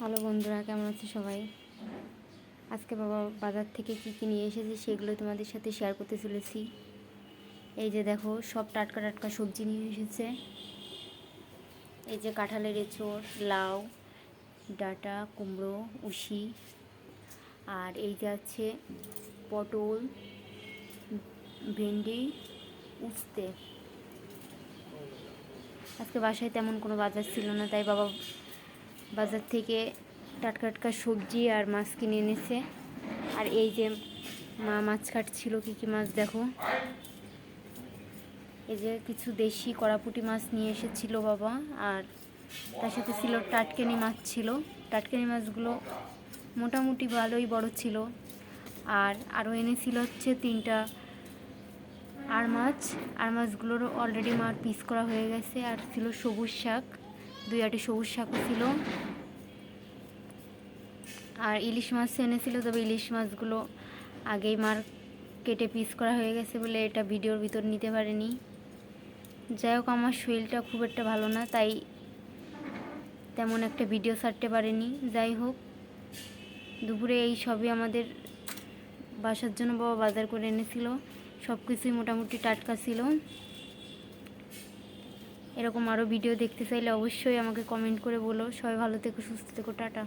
Hello বন্ধুরা, কেমন আছে সবাই? আজকে বাবা বাজার থেকে কী কী নিয়ে এসেছে সেগুলো তোমাদের সাথে শেয়ার করতে চলেছি। এই যে দেখো, সব টাটকা টাটকা সবজি নিয়ে এসেছে। এই যে কাঁঠালের এঁচড়, লাউ, ডাঁটা, কুমড়ো উশি আর এই যে আছে পটল, ভেন্ডি, উস্তে। আজকে বাসায় তেমন কোনো বাজার ছিল না, তাই বাবা বাজার থেকে টাটকা টাটকা সবজি আর মাছ কিনে এনেছে। আর এই যে মা মাছ কাটছিল, কী কী মাছ দেখো? এই যে কিছু দেশি কড়াপুটি মাছ নিয়ে এসেছিল বাবা, আর তার সাথে ছিল টাটকেনি মাছ ছিল। টাটকেনি মাছগুলো মোটামুটি ভালোই বড় ছিল। আর আরও এনেছিল হচ্ছে তিনটা আর মাছ। আর মাছগুলোর অলরেডি মার পিস করা হয়ে গেছে। আর ছিল সবুজ শাক। দুই আটি সবুজ শাকও ছিল। আর ইলিশ মাছ এনেছিল তবে ইলিশ মাছগুলো আগেই মার কেটে পিস করা হয়ে গেছে বলে এটা ভিডিওর ভিতর নিতে পারেনি। যাই হোক, আমার শরীরটা খুব একটা ভালো না, তাই তেমন একটা ভিডিও ছাড়তে পারেনি। যাই হোক, দুপুরে এই সবই আমাদের বাসার জন্য বাবা বাজার করে এনেছিল। সব কিছুই মোটামুটি টাটকা ছিল। এরকম আরও ভিডিও দেখতে চাইলে অবশ্যই আমাকে কমেন্ট করে বলো। সবাই ভালো থেকো, সুস্থ থেকো, টাটা।